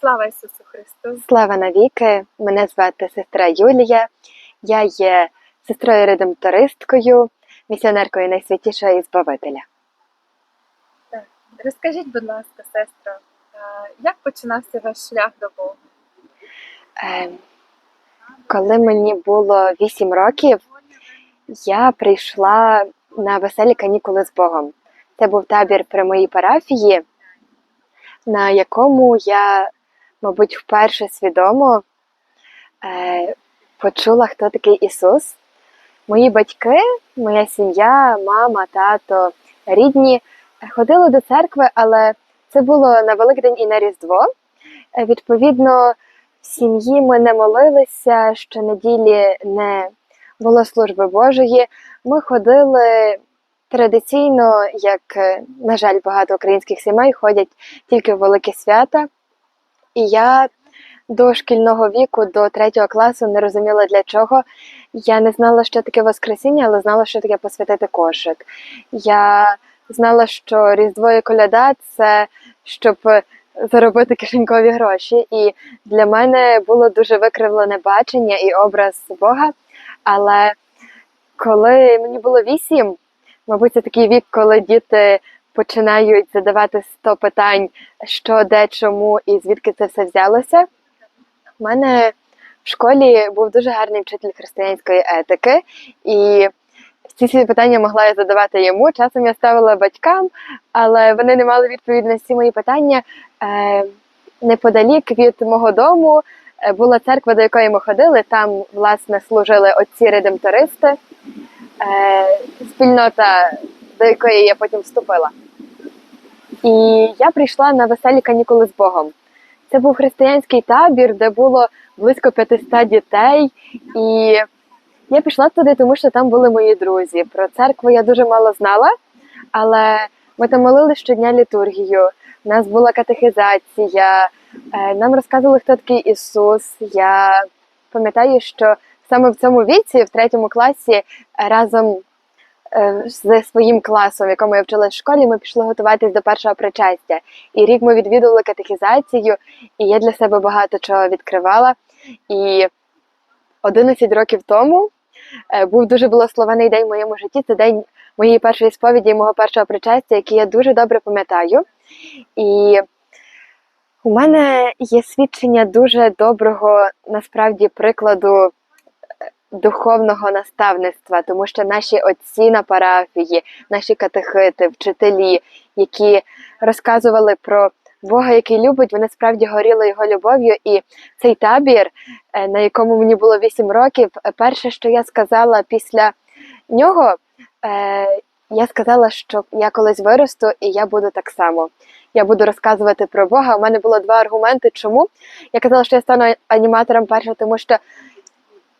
Слава Ісусу Христу! Слава навіки! Мене звати сестра Юлія. Я є сестрою редемтористкою, місіонеркою найсвятішого Збавителя. Розкажіть, будь ласка, сестро, як починався ваш шлях до Бога? Е, коли мені було 8 років, я прийшла на веселі канікули з Богом. Це був табір при моїй парафії, на якому я, мабуть, вперше свідомо е, почула, хто такий Ісус. Мої батьки, моя сім'я, мама, тато, рідні ходили до церкви, але це було на Великдень і на Різдво. Е, Відповідно, в сім'ї ми не молилися, щонеділі не було служби Божої. Ми ходили традиційно, як, е, на жаль, багато українських сімей ходять тільки в великі свята. І я до шкільного віку, до третього класу, не розуміла для чого. Я не знала, що таке Воскресіння, але знала, що таке посвятити кошик. Я знала, що Різдво і коляда це щоб заробити кишенькові гроші. І для мене було дуже викривлене бачення і образ Бога. Але коли мені було вісім, мабуть, це такий вік, коли діти починають задавати 100 питань, що, де, чому і звідки це все взялося. У мене в школі був дуже гарний вчитель християнської етики, і ці всі питання могла я задавати йому. Часом я ставила батькам, але вони не мали відповіді на всі мої питання. Е, неподалік від мого дому е, була церква, до якої ми ходили. Там, власне, служили отці редемтористи, е, спільнота, до якої я потім вступила. І я прийшла на веселі канікули з Богом. Це був християнський табір, де було близько 500 дітей. І я пішла туди, тому що там були мої друзі. Про церкву я дуже мало знала, але ми там молили щодня літургію. У нас була катехизація, е, нам розказували, хто такий Ісус. Я пам'ятаю, що саме в цьому віці, в третьому класі, разом зі своїм класом, якому я вчилась в школі, ми пішли готуватись до першого причастя. І рік ми відвідували катехізацію, і я для себе багато чого відкривала. І 11 років тому е, був дуже благословений день в моєму житті. Це день моєї першої сповіді і мого першого причастя, який я дуже добре пам'ятаю. І у мене є свідчення дуже доброго насправді прикладу е, духовного наставництва, тому що наші отці на парафії, наші катехити, вчителі, які розказували про Бога, який любить, вони справді горіли його любов'ю. І цей табір, е, на якому мені було 8 років, е, перше, що я сказала після нього, е, я сказала, що я колись виросту і я буду так само. Я буду розказувати про Бога. У мене було два аргументи. Чому? Я казала, що я стану аніматором перше, тому що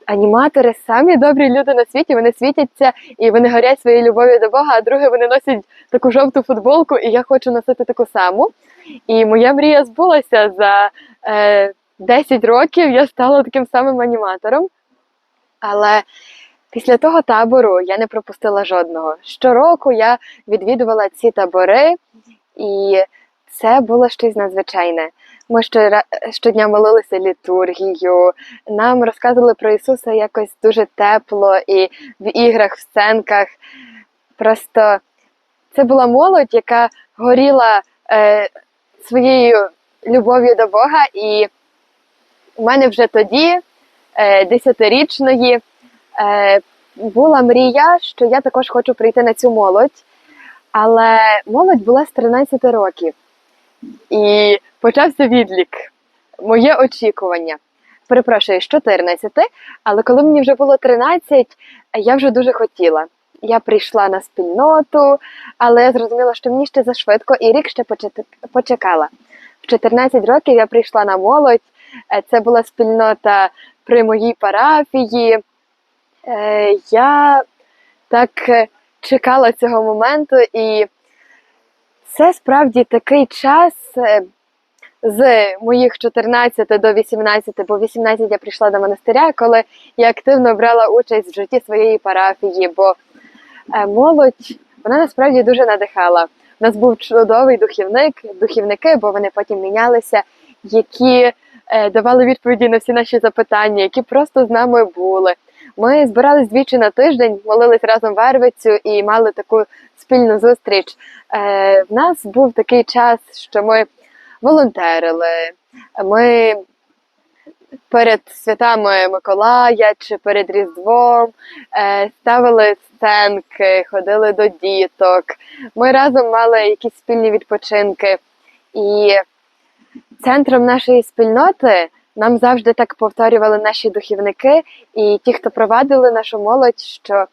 аніматори самі добрі люди на світі, вони світяться і вони горять своєю любов'ю до Бога, а друге, вони носять таку жовту футболку, і я хочу носити таку саму. І моя мрія збулася за е, 10 років. Я стала таким самим аніматором. Але після того табору я не пропустила жодного. Щороку я відвідувала ці табори, і це було щось надзвичайне. Ми щора- щодня молилися літургію, нам розказували про Ісуса якось дуже тепло і в іграх, в сценках. Просто це була молодь, яка горіла е, своєю любов'ю до Бога, і у мене вже тоді, е, десятирічної, е, була мрія, що я також хочу прийти на цю молодь. Але молодь була з 13 років. І почався відлік. Моє очікування. Перепрошую, з 14, але коли мені вже було 13, я вже дуже хотіла. Я прийшла на спільноту, але я зрозуміла, що мені ще зашвидко, і рік ще почекала. В 14 років я прийшла на молодь. Е, Це була спільнота при моїй парафії. Е, Я так е, чекала цього моменту, і це справді такий час е, з моїх 14 до 18, бо в 18 я прийшла до монастиря, коли я активно брала участь в житті своєї парафії, бо е, молодь вона насправді дуже надихала. У нас був чудовий духівник, духівники, бо вони потім мінялися. які е, давали відповіді на всі наші запитання, які просто з нами були. Ми збирались двічі на тиждень, молились разом в Ервицю і мали таку спільну зустріч. Е, в нас був такий час, що ми волонтерили. Ми перед святами Миколая чи перед Різдвом е, ставили сценки, ходили до діток. Ми разом мали якісь спільні відпочинки. І центром нашої спільноти нам завжди так повторювали наші духівники і ті, хто провадили нашу молодь, що,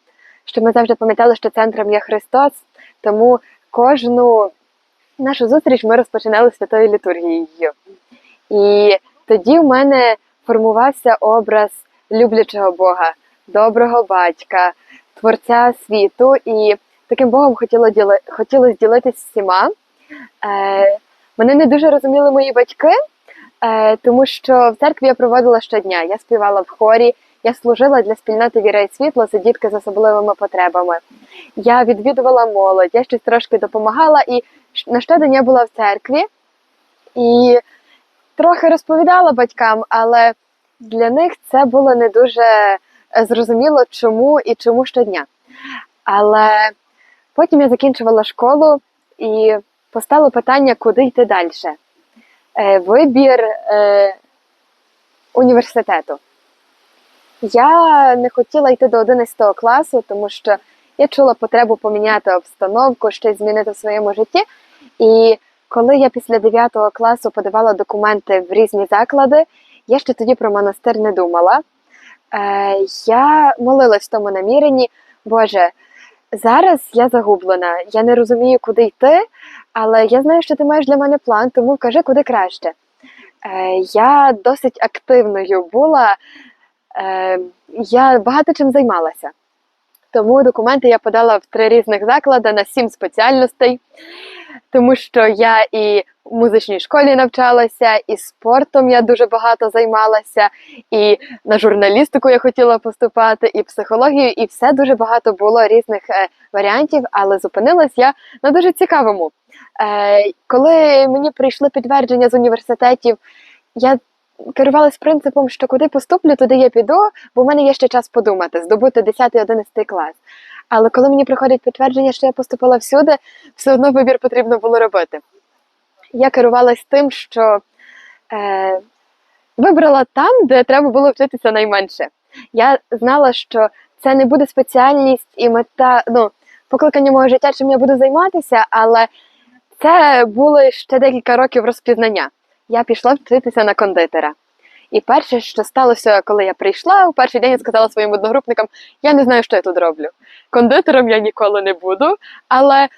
що ми завжди пам'ятали, що центром є Христос. Тому кожну нашу зустріч ми розпочинали святою літургією. І тоді в мене формувався образ люблячого Бога, доброго батька, творця світу. І таким Богом хотіло діли... хотілося ділитися всіма. Е, мене не дуже розуміли мої батьки, тому що в церкві я проводила щодня. Я співала в хорі, я служила для спільноти Віра і світло, це дітки з особливими потребами. Я відвідувала молодь, я щось трошки допомагала, і на щодень я була в церкві і трохи розповідала батькам, але для них це було не дуже е, зрозуміло, чому і чому щодня. Але потім я закінчувала школу і постало питання, куди йти далі. Е, Вибір е, університету. Я не хотіла йти до 11 класу, тому що я чула потребу поміняти обстановку, щось змінити в своєму житті. І коли я після 9 класу подавала документи в різні заклади, я ще тоді про монастир не думала. Е, я молилась в тому наміренні, Боже, зараз я загублена, я не розумію, куди йти, але я знаю, що ти маєш для мене план, тому кажи, куди краще. Е, я досить активною була, е, я багато чим займалася. Тому документи я подала в три різних заклади на сім спеціальностей, тому що я і в музичній школі навчалася, і спортом я дуже багато займалася, і на журналістику я хотіла поступати, і психологію, і все дуже багато було різних е, варіантів, але зупинилась я на дуже цікавому. Е, коли мені прийшли підтвердження з університетів, я керувалась принципом, що куди поступлю, туди я піду, бо в мене є ще час подумати, здобути 10-11 клас. Але коли мені приходить підтвердження, що я поступила всюди, все одно вибір потрібно було робити. Я керувалась тим, що е, вибрала там, де треба було вчитися найменше. Я знала, що це не буде спеціальність і мета, ну, покликання мого життя, чим я буду займатися, але це були ще декілька років розпізнання. Я пішла вчитися на кондитера. І перше, що сталося, коли я прийшла, у перший день я сказала своїм одногрупникам: я не знаю, що я тут роблю. Кондитером я ніколи не буду, але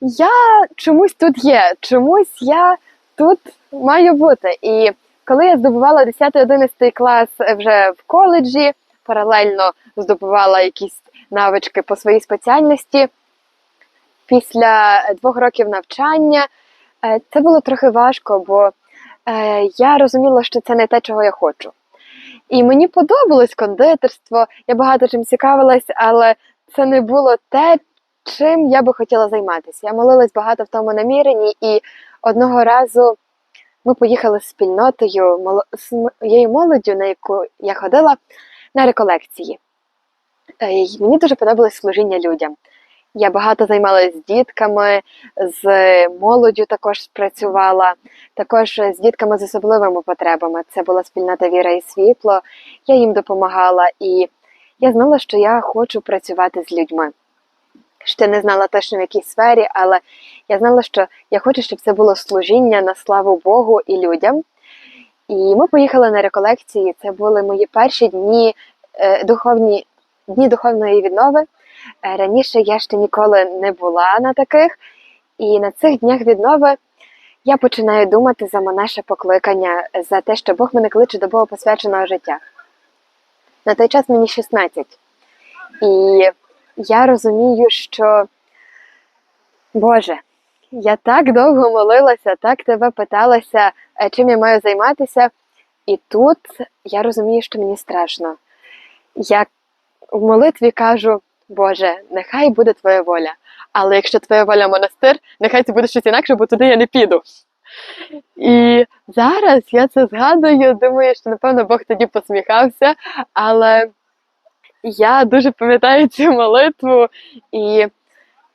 я чомусь тут є, чомусь я тут маю бути. І коли я здобувала 10-11 клас вже в коледжі, паралельно здобувала якісь навички по своїй спеціальності. Після двох років навчання е, це було трохи важко, бо я розуміла, що це не те, чого я хочу. І мені подобалось кондитерство, я багато чим цікавилась, але це не було те, чим я би хотіла займатися. Я молилась багато в тому наміренні, і одного разу ми поїхали з спільнотою з моєю молоддю, на яку я ходила, на реколекції. Е, Мені дуже подобалось служіння людям. Я багато займалася з дітками, з молоддю також працювала, також з дітками з особливими потребами. Це була спільнота Віра і світло. Я їм допомагала, і я знала, що я хочу працювати з людьми. Ще не знала точно в якій сфері, але я знала, що я хочу, щоб це було служіння на славу Богу і людям. І ми поїхали на реколекції. Це були мої перші дні е, духовні дні духовної віднови. Е, Раніше я ще ніколи не була на таких, і на цих днях віднови я починаю думати за наше покликання, за те, що Бог мене кличе до богопосвяченого життя. На той час мені 16. І я розумію, що Боже, я так довго молилася, так тебе питалася, е, чим я маю займатися, і тут я розумію, що мені страшно. Я в молитві кажу, Боже, нехай буде твоя воля. Але якщо твоя воля монастир, нехай це буде щось інакше, бо туди я не піду. І зараз я це згадую, думаю, що напевно Бог тоді посміхався, але я дуже пам'ятаю цю молитву, і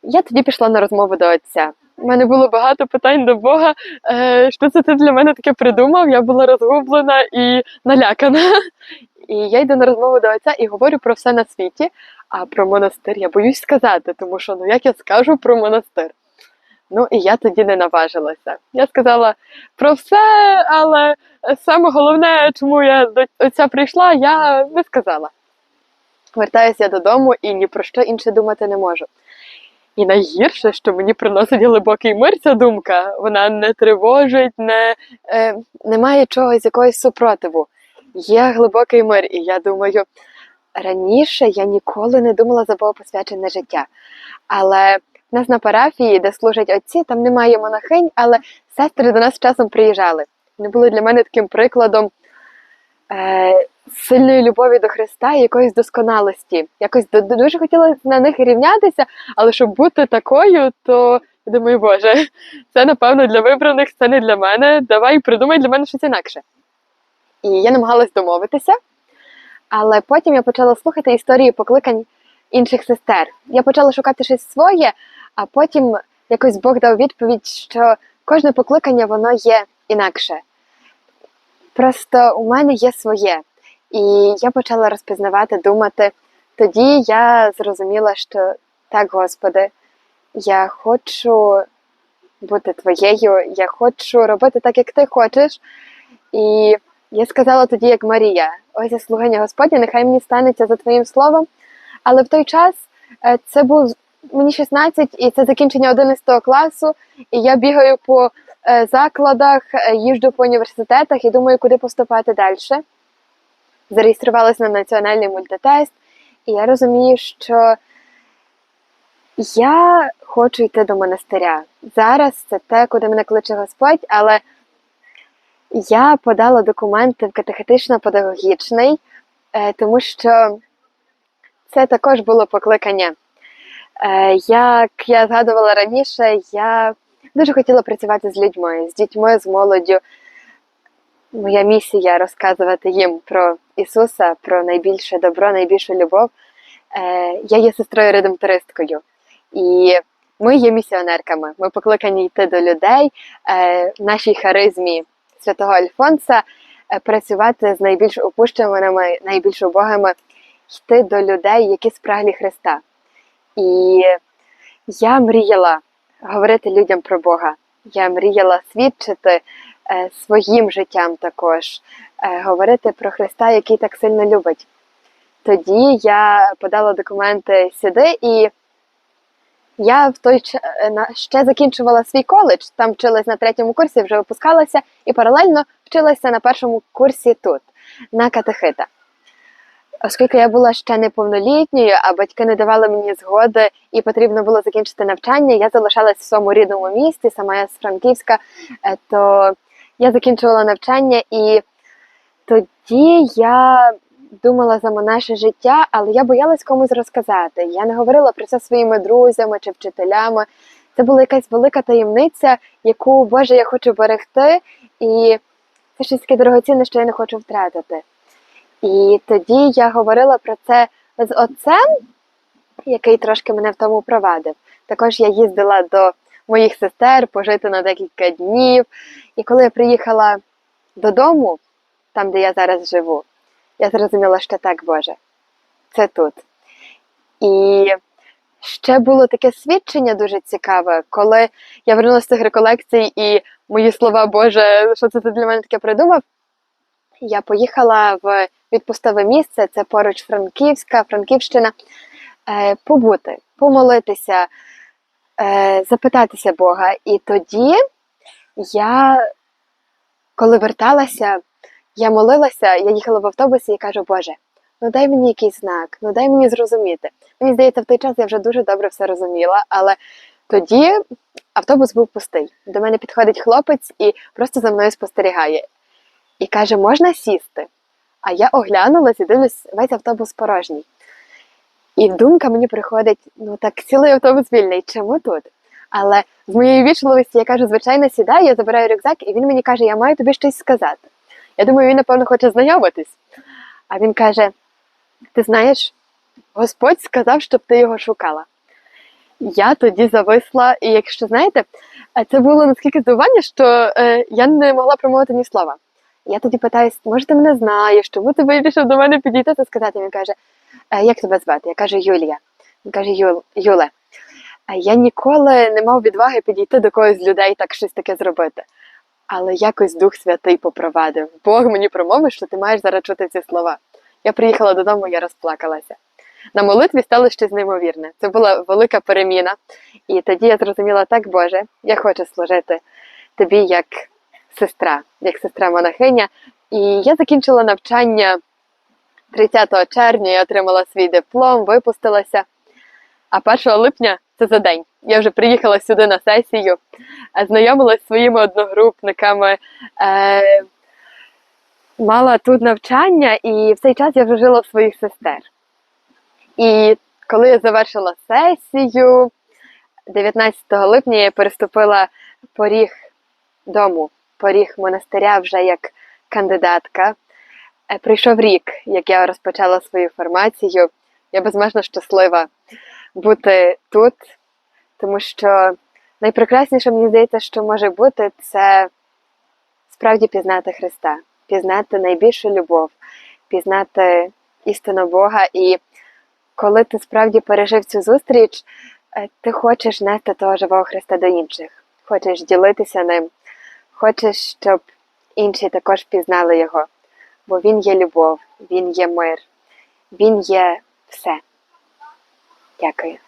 я тоді пішла на розмову до отця. У мене було багато питань до Бога. Е, що це ти для мене таке придумав? Я була розгублена і налякана. І я йду на розмову до отця і говорю про все на світі, а про монастир я боюсь сказати, тому що ну як я скажу про монастир? Ну і я тоді не наважилася. Я сказала про все, але саме головне, чому я до отця прийшла, я не сказала. Вертаюся додому і ні про що інше думати не можу. І найгірше, що мені приносить глибокий мир ця думка, вона не тривожить, не, е, немає чогось якогось супротиву. Є глибокий мир, і я думаю, раніше я ніколи не думала за богопосвячене життя. Але в нас на парафії, де служать отці, там немає монахинь, але сестри до нас часом приїжджали. Вони були для мене таким прикладом е, сильної любові до Христа і якоїсь досконалості. Якось ду- ду- дуже хотіла на них рівнятися, але щоб бути такою, то я думаю, Боже, це напевно для вибраних, це не для мене. Давай придумай для мене щось інакше. І я намагалась домовитися, але потім я почала слухати історії покликань інших сестер. Я почала шукати щось своє, а потім якось Бог дав відповідь, що кожне покликання воно є інакше. Просто у мене є своє. І я почала розпізнавати, думати. Тоді я зрозуміла, що так, Господи, я хочу бути твоєю, я хочу робити так, як ти хочеш. І я сказала тоді, як Марія, ось я слугиня Господня, нехай мені станеться за твоїм словом. Але в той час е, це був мені 16, і це закінчення 11 класу, і я бігаю по е, закладах, е, їжджу по університетах і думаю, куди поступати далі. Зареєструвалася на національний мультитест, і я розумію, що я хочу йти до монастиря. Зараз це те, куди мене кличе Господь, але я подала документи в катехетично-педагогічний, е, тому що це також було покликання. Е, Як я згадувала раніше, я дуже хотіла працювати з людьми, з дітьми, з молоддю. Моя місія розказувати їм про Ісуса, про найбільше добро, найбільшу любов. Е, Я є сестрою редемтористкою, і ми є місіонерками. Ми покликані йти до людей в нашій харизмі святого Альфонса, е, працювати з найбільш опущеними, найбільш убогими, йти до людей, які спраглі Христа. І я мріяла говорити людям про Бога. Я мріяла свідчити е, своїм життям також, е, говорити про Христа, який так сильно любить. Тоді я подала документи сюди, і я в той ч- е, ще закінчувала свій коледж, там вчилась на третьому курсі, вже випускалася, і паралельно вчилася на першому курсі тут, на катехита. Оскільки я була ще неповнолітньою, а батьки не давали мені згоди і потрібно було закінчити навчання, я залишалась в своєму рідному місті, сама я з Франківська, е, то я закінчувала навчання і тоді я думала за наше життя, але я боялась комусь розказати. Я не говорила про це своїми друзями чи вчителями. Це була якась велика таємниця, яку Боже я хочу берегти, і це щось таке дорогоцінне, що я не хочу втратити. І тоді я говорила про це з отцем, який трошки мене в тому провадив. Також я їздила до моїх сестер пожити на декілька днів. І коли я приїхала додому, там, де я зараз живу, я зрозуміла, що так, Боже, це тут. І ще було таке свідчення дуже цікаве, коли я вернулася з цих реколекцій, і мої слова, Боже, що це ти для мене таке придумав? Я поїхала в відпустове місце, це поруч Франківська, Франківщина, е, побути, помолитися, е, запитатися Бога. І тоді я, коли верталася, я молилася, я їхала в автобусі і кажу, Боже, ну дай мені якийсь знак, ну дай мені зрозуміти. Мені здається, в той час я вже дуже добре все розуміла, але тоді автобус був пустий. До мене підходить хлопець і просто за мною спостерігає. І каже, можна сісти. А я оглянулась і дивлюсь, весь автобус порожній. І думка мені приходить: ну так цілий автобус вільний, чому тут? Але з моєї вічливості я кажу, звичайно, сідай, я забираю рюкзак, і він мені каже, я маю тобі щось сказати. Я думаю, він, напевно, хоче знайомитись. А він каже: Ти знаєш, Господь сказав, щоб ти його шукала. Я тоді зависла, і якщо знаєте, це було наскільки здивування, що е, я не могла промовити ні слова. Я тоді питаюсь, може, ти мене знаєш, чому ти вирішив до мене підійти та сказати? Він каже, «Е, як тебе звати? Я кажу, Юлія. Він каже, Юл, Юле, е, я ніколи не мав відваги підійти до когось з людей так щось таке зробити. Але якось Дух Святий попровадив. Бог мені промовив, що ти маєш зараз чути ці слова. Я приїхала додому, я розплакалася. На молитві стало щось неймовірне. Це була велика переміна. І тоді я зрозуміла, так, Боже, я хочу служити тобі як сестра, як сестра монахиня. І я закінчила навчання 30 червня, я отримала свій диплом, випустилася. А 1 липня це за день. Я вже приїхала сюди на сесію, е, знайомилася зі своїми одногрупниками, е, мала тут навчання, і в цей час я вже жила в своїх сестер. І коли я завершила сесію, 19 липня я переступила поріг дому, поріг монастиря вже як кандидатка. Е, Прийшов рік, як я розпочала свою формацію. Я безмежно щаслива бути тут, тому що найпрекрасніше мені здається, що може бути, це справді пізнати Христа, пізнати найбільшу любов, пізнати істину Бога. І коли ти справді пережив цю зустріч, е, ти хочеш нести того живого Христа до інших, хочеш ділитися ним, хочеш, щоб інші також пізнали його. Бо він є любов, він є мир, він є все. Дякую.